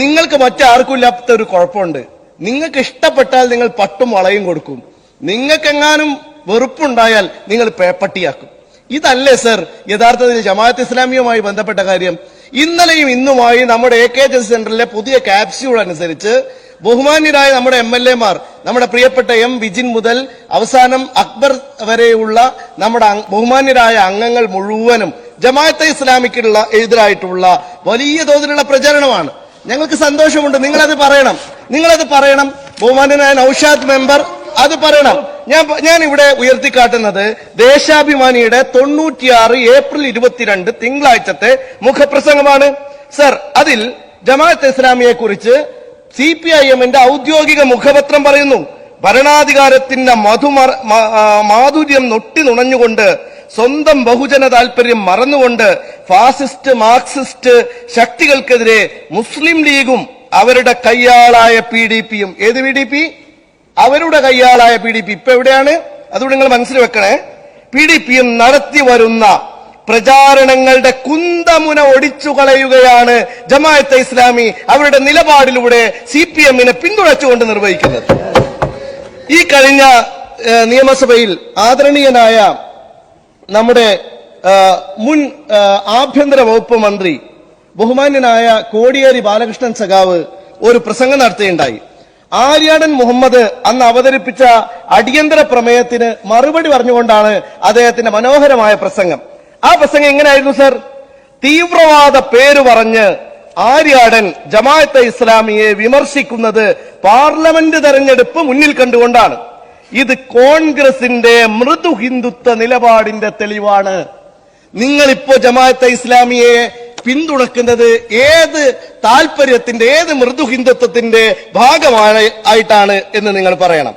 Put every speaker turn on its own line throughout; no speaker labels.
നിങ്ങൾക്ക് മറ്റാർക്കും ഇല്ലാത്ത ഒരു കുഴപ്പമുണ്ട്. നിങ്ങൾക്ക് ഇഷ്ടപ്പെട്ടാൽ നിങ്ങൾ പട്ടും വളയും കൊടുക്കും. നിങ്ങൾക്ക് എങ്ങാനും വെറുപ്പുണ്ടായാൽ നിങ്ങൾ പേപ്പട്ടിയാക്കും. ഇതല്ലേ സർ യഥാർത്ഥത്തിൽ ജമാഅത്ത് ഇസ്ലാമിയുമായി ബന്ധപ്പെട്ട കാര്യം. ഇന്നലെയും ഇന്നുമായി നമ്മുടെ എ കെ ജി സെന്ററിലെ പുതിയ ക്യാപ്സ്യൂൾ അനുസരിച്ച് ബഹുമാന്യരായ നമ്മുടെ എം എൽ എമാർ നമ്മുടെ പ്രിയപ്പെട്ട എം വിജിൻ മുതൽ അവസാനം അക്ബർ വരെയുള്ള നമ്മുടെ ബഹുമാന്യരായ അംഗങ്ങൾ മുഴുവനും ജമാഅത്തെ ഇസ്ലാമിക്കുള്ള എതിരായിട്ടുള്ള വലിയ തോതിലുള്ള പ്രചരണമാണ്. ഞങ്ങൾക്ക് സന്തോഷമുണ്ട്. നിങ്ങളത് പറയണം. നിങ്ങളത് പറയണം. ബഹുമാനനായ നൌഷാദ് മെമ്പർ അത് പറയണം. ഞാൻ ഞാൻ ഇവിടെ ഉയർത്തിക്കാട്ടുന്നത് ദേശാഭിമാനിയുടെ തൊണ്ണൂറ്റിയാറ് ഏപ്രിൽ ഇരുപത്തിരണ്ട് തിങ്കളാഴ്ചത്തെ മുഖപ്രസംഗമാണ്. സർ അതിൽ ജമാഅത്ത് ഇസ്ലാമിയെ കുറിച്ച് സി പി ഐ എമ്മിന്റെ ഔദ്യോഗിക മുഖപത്രം പറയുന്നു. ഭരണാധികാരത്തിന്റെ മധുമർ മാധുര്യം നൊട്ടി നുണഞ്ഞുകൊണ്ട് സ്വന്തം ബഹുജന താല്പര്യം മറന്നുകൊണ്ട് ഫാസിസ്റ്റ് മാർക്സിസ്റ്റ് ശക്തികൾക്കെതിരെ മുസ്ലിം ലീഗും അവരുടെ കയ്യാളായ പി ഡി പിയും. ഏത് പി ഡി പി? അവരുടെ കയ്യാളായ പി ഡി പി. ഇപ്പൊ എവിടെയാണ്? അതുകൊണ്ട് നിങ്ങൾ മനസ്സിൽ വെക്കണേ. പി ഡി പിയും നടത്തി വരുന്ന പ്രചാരണങ്ങളുടെ കുന്തമുന ഒടിച്ചു കളയുകയാണ് ജമാഅത്തെ ഇസ്ലാമി അവരുടെ നിലപാടിലൂടെ സി പി എമ്മിനെ പിന്തുണച്ചുകൊണ്ട് നിർവഹിക്കുന്നത്. ഈ കഴിഞ്ഞ നിയമസഭയിൽ ആദരണീയനായ നമ്മുടെ മുൻ ആഭ്യന്തര വകുപ്പ് മന്ത്രി ബഹുമാന്യനായ കോടിയേരി ബാലകൃഷ്ണൻ സഖാവ് ഒരു പ്രസംഗം നടത്തുകയുണ്ടായി. ആര്യാടൻ മുഹമ്മദ് അന്ന് അവതരിപ്പിച്ച അടിയന്തര പ്രമേയത്തിന് മറുപടി പറഞ്ഞുകൊണ്ടാണ് അദ്ദേഹത്തിന്റെ മനോഹരമായ പ്രസംഗം. ആ പ്രസംഗം എങ്ങനെയായിരുന്നു സർ? തീവ്രവാദ പേര് പറഞ്ഞ് ആര്യാടൻ ജമാഅത്തെ ഇസ്ലാമിയെ വിമർശിക്കുന്നത് പാർലമെന്റ് തെരഞ്ഞെടുപ്പ് മുന്നിൽ കണ്ടുകൊണ്ടാണ്. ഇത് കോൺഗ്രസിന്റെ മൃദു ഹിന്ദുത്വ നിലപാടിന്റെ തെളിവാണ്. നിങ്ങളിപ്പോ ജമാഅത്തെ ഇസ്ലാമിയെ പിന്തുണക്കുന്നത് ഏത് താല്പര്യത്തിന്റെ ഏത് മൃദു ഹിന്ദുത്വത്തിന്റെ ഭാഗമാണ് ആയിട്ടാണ് എന്ന് നിങ്ങൾ പറയണം.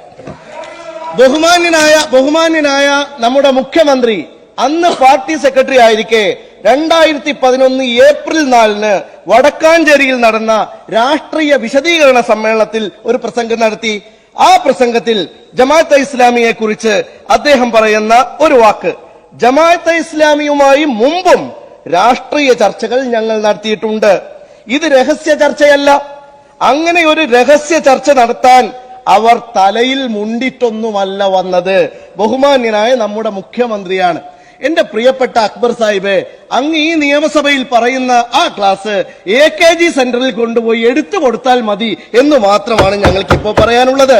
ബഹുമാന്യനായ ബഹുമാന്യനായ നമ്മുടെ മുഖ്യമന്ത്രി അന്ന് പാർട്ടി സെക്രട്ടറി ആയിരിക്കെ രണ്ടായിരത്തി പതിനൊന്ന് ഏപ്രിൽ നാലിന് വടക്കാഞ്ചേരിയിൽ നടന്ന രാഷ്ട്രീയ വിശദീകരണ സമ്മേളനത്തിൽ ഒരു പ്രസംഗം നടത്തി. ആ പ്രസംഗത്തിൽ ജമാഅത്തെ ഇസ്ലാമിയെ കുറിച്ച് അദ്ദേഹം പറയുന്ന ഒരു വാക്ക്. ജമാഅത്തെ ഇസ്ലാമിയുമായി മുമ്പും രാഷ്ട്രീയ ചർച്ചകൾ ഞങ്ങൾ നടത്തിയിട്ടുണ്ട്. ഇത് രഹസ്യ ചർച്ചയല്ല. അങ്ങനെ ഒരു രഹസ്യ ചർച്ച നടത്താൻ അവർ തലയിൽ മുണ്ടിട്ടൊന്നുമല്ല വന്നത്. ബഹുമാന്യനായ നമ്മുടെ മുഖ്യമന്ത്രിയാണ്. എന്റെ പ്രിയപ്പെട്ട അക്ബർ സാഹിബ് അങ്ങ് ഈ നിയമസഭയിൽ പറയുന്ന ആ ക്ലാസ് എ കെ ജി സെന്ററിൽ കൊണ്ടുപോയി എടുത്തു കൊടുത്താൽ മതി എന്ന് മാത്രമാണ് ഞങ്ങൾക്ക് ഇപ്പോൾ പറയാനുള്ളത്.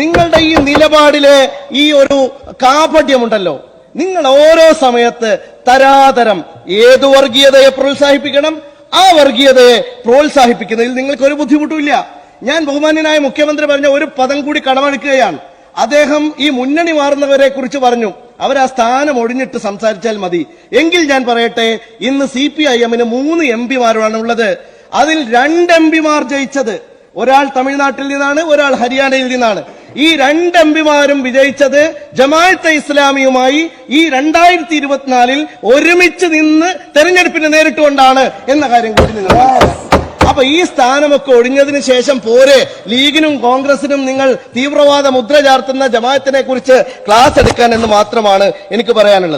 നിങ്ങളുടെ ഈ നിലപാടിലെ ഈ ഒരു കാപട്യമുണ്ടല്ലോ. നിങ്ങൾ ഓരോ സമയത്ത് തരാതരം ഏത് വർഗീയതയെ പ്രോത്സാഹിപ്പിക്കണം ആ വർഗീയതയെ പ്രോത്സാഹിപ്പിക്കുന്നതിൽ നിങ്ങൾക്ക് ഒരു ബുദ്ധിമുട്ടുമില്ല. ഞാൻ ബഹുമാന്യനായ മുഖ്യമന്ത്രി പറഞ്ഞ ഒരു പദം കൂടി കടമെടുക്കുകയാണ്. അദ്ദേഹം ഈ മുന്നണി മാറുന്നവരെ കുറിച്ച് പറഞ്ഞു. അവർ ആ സ്ഥാനം ഒഴിഞ്ഞിട്ട് സംസാരിച്ചാൽ മതി. എങ്കിൽ ഞാൻ പറയട്ടെ ഇന്ന് സി പി ഐ എമ്മിന് മൂന്ന് എം പിമാരാണ് ഉള്ളത് അതിൽ രണ്ട് എം പിമാർ ജയിച്ചത്. ഒരാൾ തമിഴ്നാട്ടിൽ നിന്നാണ് ഒരാൾ ഹരിയാനയിൽ നിന്നാണ്. ഈ രണ്ട് എം പിമാരും വിജയിച്ചത് ജമാഅത്തെ ഇസ്ലാമിയുമായി ഈ രണ്ടായിരത്തി ഇരുപത്തിനാലിൽ ഒരുമിച്ച് നിന്ന് തെരഞ്ഞെടുപ്പിനെ നേരിട്ടുകൊണ്ടാണ് എന്ന കാര്യം കൂടി നിങ്ങൾ. അപ്പൊ ഈ സ്ഥാനമൊക്കെ ഒഴിഞ്ഞതിന് ശേഷം പോരെ ലീഗിനും കോൺഗ്രസിനും നിങ്ങൾ തീവ്രവാദ മുദ്ര ചാർത്തുന്ന ജമാഅത്തിനെ കുറിച്ച് ക്ലാസ് എടുക്കാൻ എന്ന് മാത്രമാണ് എനിക്ക് പറയാനുള്ളത്